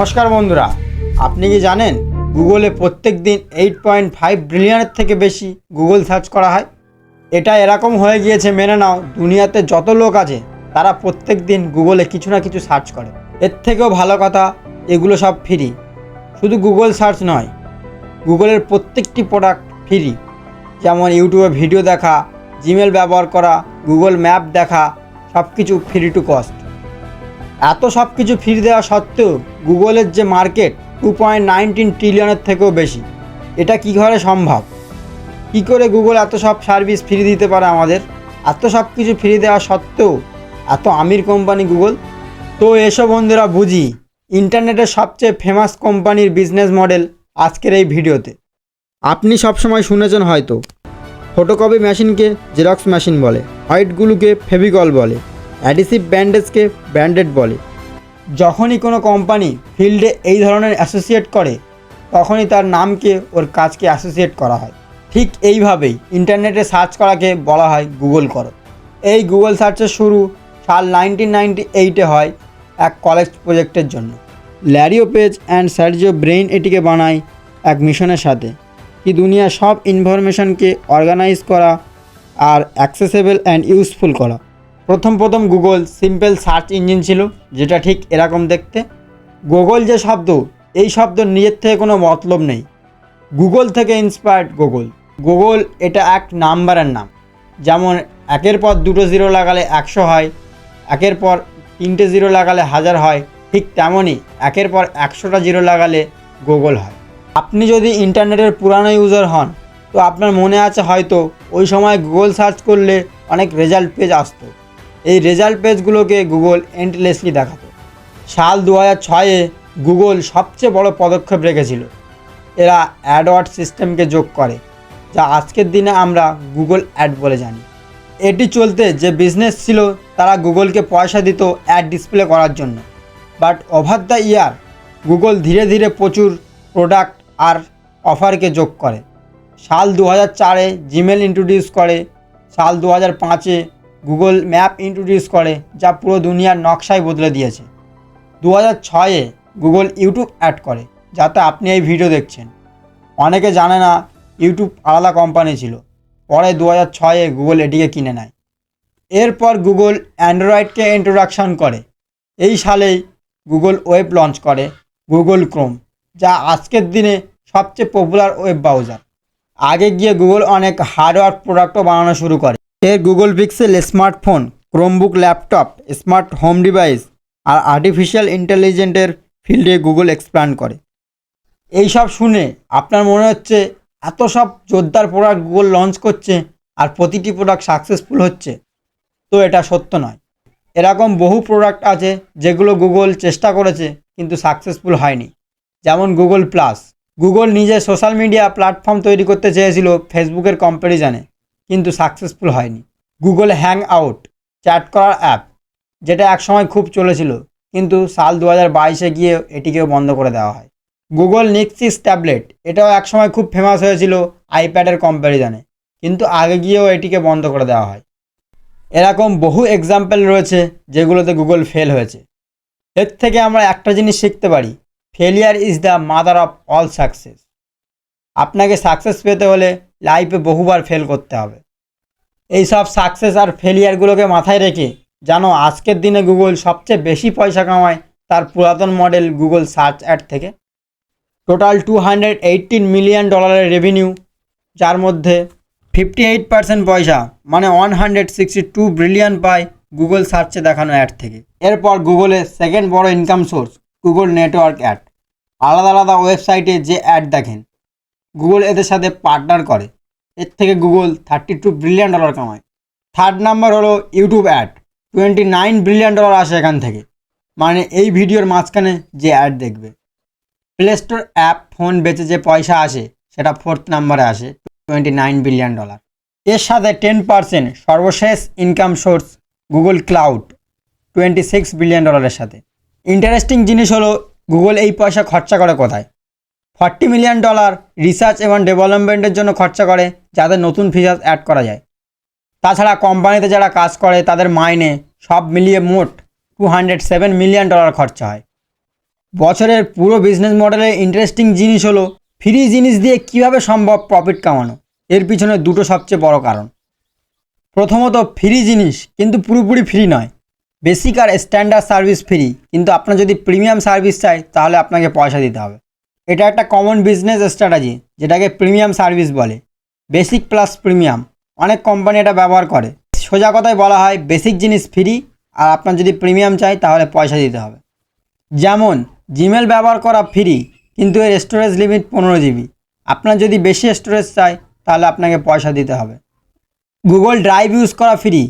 নমস্কার বন্ধুরা, আপনি কি জানেন গুগলে প্রত্যেক দিন এইট পয়েন্ট ফাইভ বিলিয়নের থেকে বেশি গুগল সার্চ করা হয়? এটা এরকম হয়ে গিয়েছে, মেনে নাও, দুনিয়াতে যত লোক আছে, তারা প্রত্যেক দিন গুগলে কিছু না কিছু সার্চ করে। এর থেকেও ভালো কথা, এগুলো সব ফ্রি শুধু গুগল সার্চ নয়, গুগলের প্রত্যেকটি প্রোডাক্ট ফ্রি যেমন ইউটিউবে ভিডিও দেখা জিমেল ব্যবহার করা গুগল ম্যাপ দেখা সব কিছু ফ্রি টু কস্ট এত সব কিছু ফ্রি দেওয়া সত্ত্বেও গুগলের যে মার্কেট টু পয়েন্ট নাইনটিন ট্রিলিয়নের থেকেও বেশি, এটা কী করে সম্ভব? কী করে গুগল এত সব সার্ভিস ফ্রি দিতে পারে আমাদের? এত সব কিছু ফ্রি দেওয়া সত্ত্বেও এত আমির কোম্পানি গুগল? তো এসব বন্ধুরা, বুঝি ইন্টারনেটের সবচেয়ে ফেমাস কোম্পানির বিজনেস মডেল আজকের এই ভিডিওতে। আপনি সবসময় শুনেছেন হয়তো ফটোকপি মেশিনকে জেরক্স মেশিন বলে হোয়াইটগুলোকে ফেভিকল বলে। অ্যাডিসিভ ব্যান্ডেজকে ব্র্যান্ডেড বলে। যখনই কোনো কোম্পানি ফিল্ডে এই ধরনের অ্যাসোসিয়েট করে, তখনই তার নামকে ওর কাজকে অ্যাসোসিয়েট করা হয়। ঠিক এইভাবেই ইন্টারনেটে সার্চ করাকে বলা হয় গুগল করো। এই গুগল সার্চের শুরু সাল নাইনটিন নাইনটি এইটে হয় এক কলেজ প্রজেক্টের জন্য। ল্যারিও পেজ অ্যান্ড সার্জিও ব্রেইন এটিকে বানায় এক মিশনের সাথে। কি দুনিয়ার সব ইনফরমেশনকে অর্গানাইজ করা আর অ্যাক্সেসেবল অ্যান্ড ইউজফুল করা। প্রথম প্রথম গুগল সিম্পল সার্চ ইঞ্জিন ছিল, যেটা ঠিক এরকম দেখতে। গুগল যে শব্দ, এই শব্দ নিজের থেকে কোনো মতলব নেই। গুগল থেকে ইন্সপায়ার্ড গুগল গুগল এটা এক নাম্বারের নাম। যেমন, একের পর দুটো জিরো লাগালে একশো হয়, একের পর তিনটে জিরো লাগালে হাজার হয়, ঠিক তেমনই একের পর একশোটা জিরো লাগালে গুগল হয়। আপনি যদি ইন্টারনেটের পুরানো ইউজার হন, তো আপনার মনে আছে হয়তো ওই সময় গুগল সার্চ করলে অনেক রেজাল্ট পেজ আসতো। এই রেজাল্ট পেজগুলোকে গুগল এন্ডলেসলি দেখাতো সাল দু হাজার ছয়ে গুগল সবচেয়ে বড় পদক্ষেপ রেখেছিল। এরা অ্যাডওয়ার্ড সিস্টেমকে যোগ করে, যা আজকের দিনে আমরা গুগল অ্যাড বলে জানি। এটি চলতে যে বিজনেস ছিল, তারা গুগলকে পয়সা দিত অ্যাড ডিসপ্লে করার জন্য। But over the year Google ধীরে ধীরে প্রচুর প্রোডাক্ট আর অফারকে যোগ করে। সাল দু হাজার চারে জিমেল ইন্ট্রোডিউস করে, সাল দু হাজার পাঁচে গুগল ম্যাপ ইন্ট্রোডিউস করে, যা পুরো দুনিয়ার নকশায় বদলে দিয়েছে। দু হাজার ছয়ে গুগল ইউটিউব অ্যাড করে, যাতে আপনি এই ভিডিও দেখছেন। অনেকে জানে না, ইউটিউব আলাদা কোম্পানি ছিল। পরে দু হাজার ছয়ে গুগল এটিকে কিনে নেয়। এরপর গুগল অ্যান্ড্রয়েডকে ইন্ট্রোডাকশন করে। এই সালেই গুগল ওয়েব লঞ্চ করে, গুগল ক্রোম, যা আজকের দিনে সবচেয়ে পপুলার ওয়েব ব্রাউজার আগে গিয়ে গুগল অনেক হার্ডওয়্যার প্রোডাক্টও বানানো শুরু করে। এর Google Pixel, smartphone, Chromebook laptop, smart home device আর আর্টিফিশিয়াল ইন্টেলিজেন্টের ফিল্ডে গুগল এক্সপ্যান্ড করে। এই সব শুনে আপনার মনে হচ্ছে এত সব জোরদার প্রোডাক্ট গুগল লঞ্চ করছে আর প্রতিটি প্রোডাক্ট সাকসেসফুল হচ্ছে। তো এটা সত্য নয়। এরকম বহু প্রোডাক্ট আছে যেগুলো গুগল চেষ্টা করেছে কিন্তু সাকসেসফুল হয়নি। যেমন গুগল প্লাস। গুগল নিজে সোশ্যাল মিডিয়া প্ল্যাটফর্ম তৈরি করতে চেয়েছিল ফেসবুকের কম্প্যারিজনে কিন্তু সাকসেসফুল হয়নি। গুগল হ্যাং আউট চ্যাট করার অ্যাপ যেটা একসময় খুব চলেছিল, কিন্তু সাল দু হাজার বাইশে গিয়ে এটিকেও বন্ধ করে দেওয়া হয়। গুগল নেক্সিস ট্যাবলেট এটাও একসময় খুব ফেমাস হয়েছিল আইপ্যাডের কম্প্যারিজনে কিন্তু আগে গিয়েও এটিকে বন্ধ করে দেওয়া হয়। এরকম বহু এক্সাম্পল রয়েছে, যেগুলোতে গুগল ফেল হয়েছে। এর থেকে আমরা একটা জিনিস শিখতে পারি failure is the mother of all success আপনাকে সাকসেস পেতে হলে লাইফে বহুবার ফেল করতে হবে। এই সব সাকসেস আর ফেলিয়ারগুলোকে মাথায় রেখে জানো, আজকের দিনে গুগল সবচেয়ে বেশি পয়সা কামায় তার পুরাতন মডেল গুগল সার্চ অ্যাড থেকে। Total two hundred eighteen million ডলারের রেভিনিউ যার মধ্যে ফিফটি এইট পার্সেন্ট পয়সা মানে one hundred sixty two billion পায় গুগল সার্চে দেখানো অ্যাড থেকে। এরপর গুগলের সেকেন্ড বড় income source Google network ad আলাদা আলাদা ওয়েবসাইটে যে অ্যাড দেখেন গুগল এদের সাথে পার্টনার করে। এর থেকে Google thirty two billion dollar কামায়। থার্ড নাম্বার হলো YouTube ad twenty nine billion dollar আসে এখান থেকে। মানে এই ভিডিওর মাঝখানে যে অ্যাড দেখবে। প্লে স্টোর অ্যাপ ফোন বেচে যে পয়সা আসে, সেটা ফোর্থ নাম্বারে আসে টোয়েন্টি নাইন বিলিয়ন ডলার এর সাথে টেন পার্সেন্ট সর্বশেষ income source Google cloud twenty six billion ডলারের সাথে। ইন্টারেস্টিং জিনিস হলো, গুগল এই পয়সা খরচা করে কোথায়? ফর্টি মিলিয়ন ডলার রিসার্চ এবং ডেভেলপমেন্টের জন্য খরচা করে যাতে নতুন ফিচার্স অ্যাড করা যায়। তাছাড়া কোম্পানিতে যারা কাজ করে, তাদের মাইনে সব মিলিয়ে মোট two hundred seven million dollar খরচা হয়। বছরের পুরো বিজনেস মডেলের ইন্টারেস্টিং জিনিস হলো, ফ্রি জিনিস দিয়ে কীভাবে সম্ভব প্রফিট কামানো। এর পিছনে দুটো সবচেয়ে বড় কারণ। প্রথমত, ফ্রি জিনিস কিন্তু পুরোপুরি ফ্রি নয়। বেসিক আর স্ট্যান্ডার্ড সার্ভিস ফ্রি, কিন্তু আপনার যদি প্রিমিয়াম সার্ভিস চাই, তাহলে আপনাকে পয়সা দিতে হবে। এটা একটা কমন বিজনেস স্ট্র্যাটাজি যেটাকে প্রিমিয়াম সার্ভিস বলে। বেসিক প্লাস প্রিমিয়াম অনেক কোম্পানি এটা ব্যবহার করে। সোজা কথায় বলা হয় বেসিক জিনিস ফ্রি আর আপনার যদি প্রিমিয়াম চাই, তাহলে পয়সা দিতে হবে। যেমন জিমেল ব্যবহার করা ফ্রি কিন্তু এর স্টোরেজ লিমিট পনেরো জিবি আপনার যদি বেশি স্টোরেজ চাই, তাহলে আপনাকে পয়সা দিতে হবে। গুগল ড্রাইভ ইউজ করা ফ্রি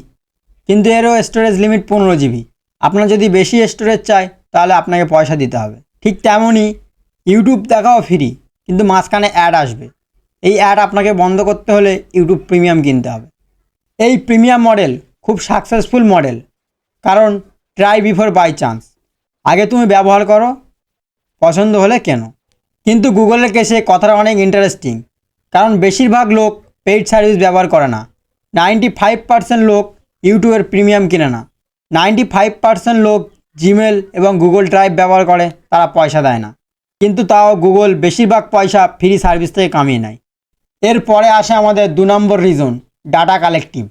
কিন্তু এরও স্টোরেজ লিমিট পনেরো জিবি আপনার যদি বেশি স্টোরেজ চাই, তাহলে আপনাকে পয়সা দিতে হবে। ঠিক তেমনই ইউটিউব দেখাও ফ্রি কিন্তু মাঝখানে অ্যাড আসবে। এই অ্যাড আপনাকে বন্ধ করতে হলে ইউটিউব প্রিমিয়াম কিনতে হবে। এই প্রিমিয়াম মডেল খুব সাকসেসফুল মডেল কারণ ট্রাই বিফোর বাই চান্স আগে তুমি ব্যবহার করো, পছন্দ হলে কেন। কিন্তু গুগলের কেসে কথাটা অনেক ইন্টারেস্টিং কারণ বেশিরভাগ লোক পেইড সার্ভিস ব্যবহার করে না। নাইনটি ফাইভ পার্সেন্ট লোক ইউটিউবের প্রিমিয়াম কিনে না। নাইনটি ফাইভ পার্সেন্ট লোক জিমেল এবং গুগল ড্রাইভ ব্যবহার করে, তারা পয়সা দেয় না। কিন্তু তাও গুগল বেশিরভাগ পয়সা ফ্রি সার্ভিস থেকে কামিয়ে নেয়। এরপরে আসে আমাদের দু নম্বর রিজন, ডাটা কালেকটিভ।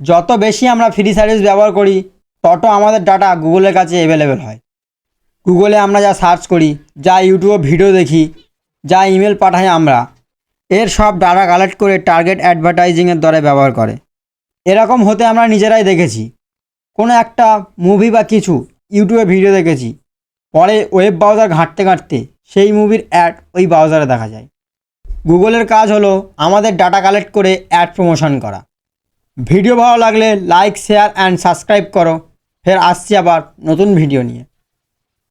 যত বেশি আমরা ফ্রি সার্ভিস ব্যবহার করি, তত আমাদের ডাটা গুগলের কাছে অ্যাভেলেবেল হয়। গুগলে আমরা যা সার্চ করি, যা ইউটিউবে ভিডিও দেখি, যা ইমেল পাঠাই আমরা, এর সব ডাটা কালেক্ট করে টার্গেট অ্যাডভার্টাইজিংয়ের দ্বারা ব্যবহার করে। এরকম হতে আমরা নিজেরাই দেখেছি। কোনো একটা মুভি বা কিছু ইউটিউবে ভিডিও দেখেছি পরে ওয়েব ব্রাউজার ঘাঁটতে ঘাঁটতে সেই মুভির অ্যাড ওই ব্রাউজারে দেখা যায়। গুগলের কাজ হলো আমাদের ডাটা কালেক্ট করে অ্যাড প্রমোশন করা। ভিডিও ভালো লাগলে লাইক শেয়ার অ্যান্ড সাবস্ক্রাইব করো। ফের আসছি আবার নতুন ভিডিও নিয়ে।